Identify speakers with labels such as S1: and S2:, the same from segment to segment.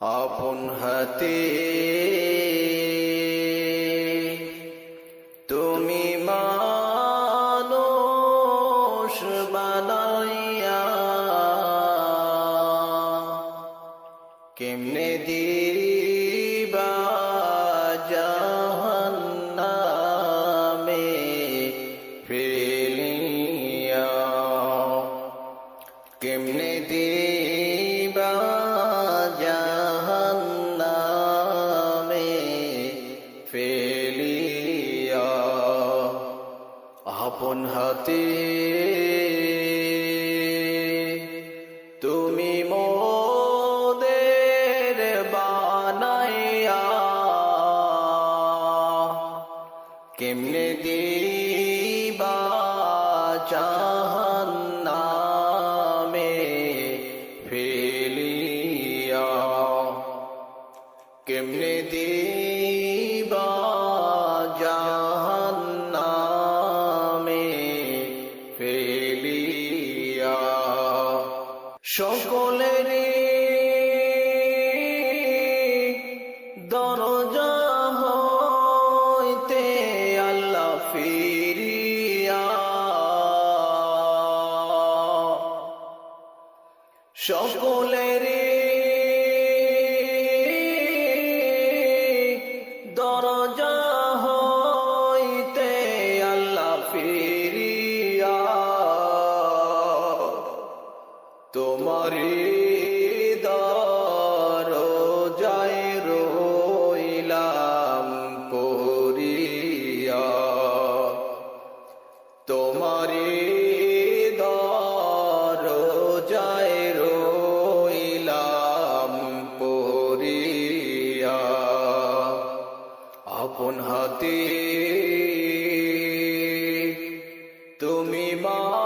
S1: আপন হাতে তুমি মানুষ বানাইয়া কেমনে দিবা আপন হাতে। তুমি মোদের বানাইয়া কেমনে দিবা জাহান্নামে ফেলিয়া? কেমনে দিবা সকলেরই দরজা হইতে আল্লাহ ফিরিয়া। সকলেরই তোমারি দরজায় রইলাম পরিয়া তোমারি দরজায় রইলাম পরিয়া আপন হাতে তুমি মানুষ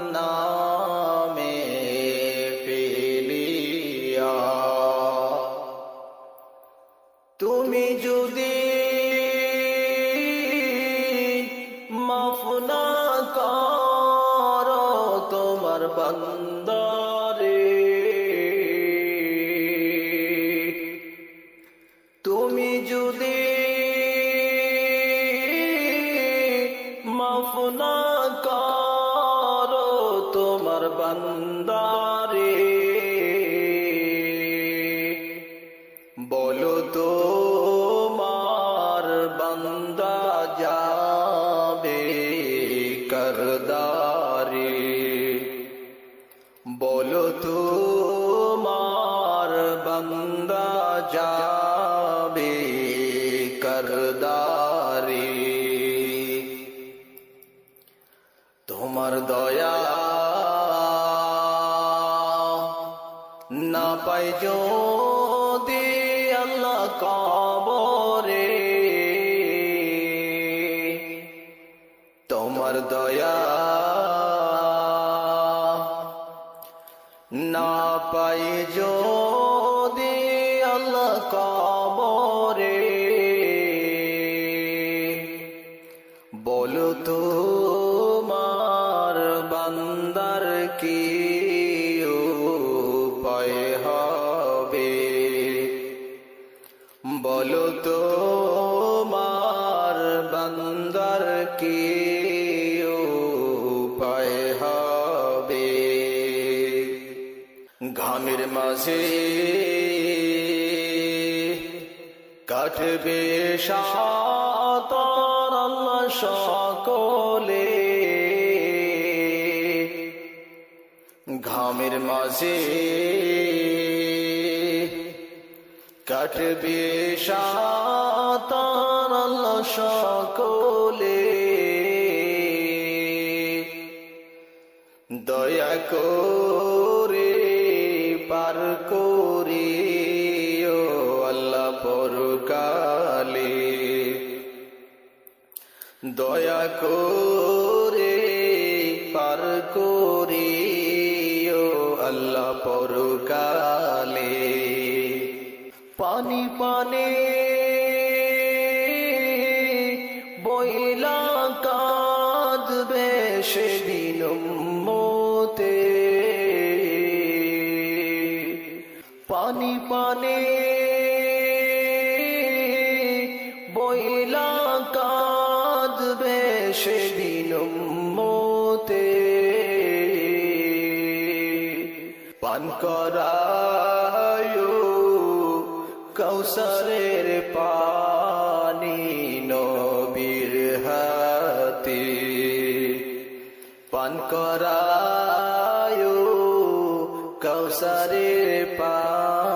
S1: তোমার বন্দরে। তুমি যদি মাফ না করো বন্দা যাবে করদারে তোমার দয়া না পাই যদি আল্লাহ কবরে তোমার দয়া না পাই যদি কবরে। বলো তো মার বান্দার কি উপায় হবে? বলো তো মার বান্দার কি উপায় হবে? ঘামের মাঝে কাটবে সাতর সকলে। ঘামের মাঝে কাটবে সাতর আল্লাহ সকলে। দয়া করে পার করিও দয়া করে করিও আল্লাহ পরকালে। পানি পানে বইলা কাঁদবে সেদিন মোতে পানি পানে সেদিন মোতে পান করায় কৌসরের পানি নবীর হাতে। পান করায় কৌসরের পানি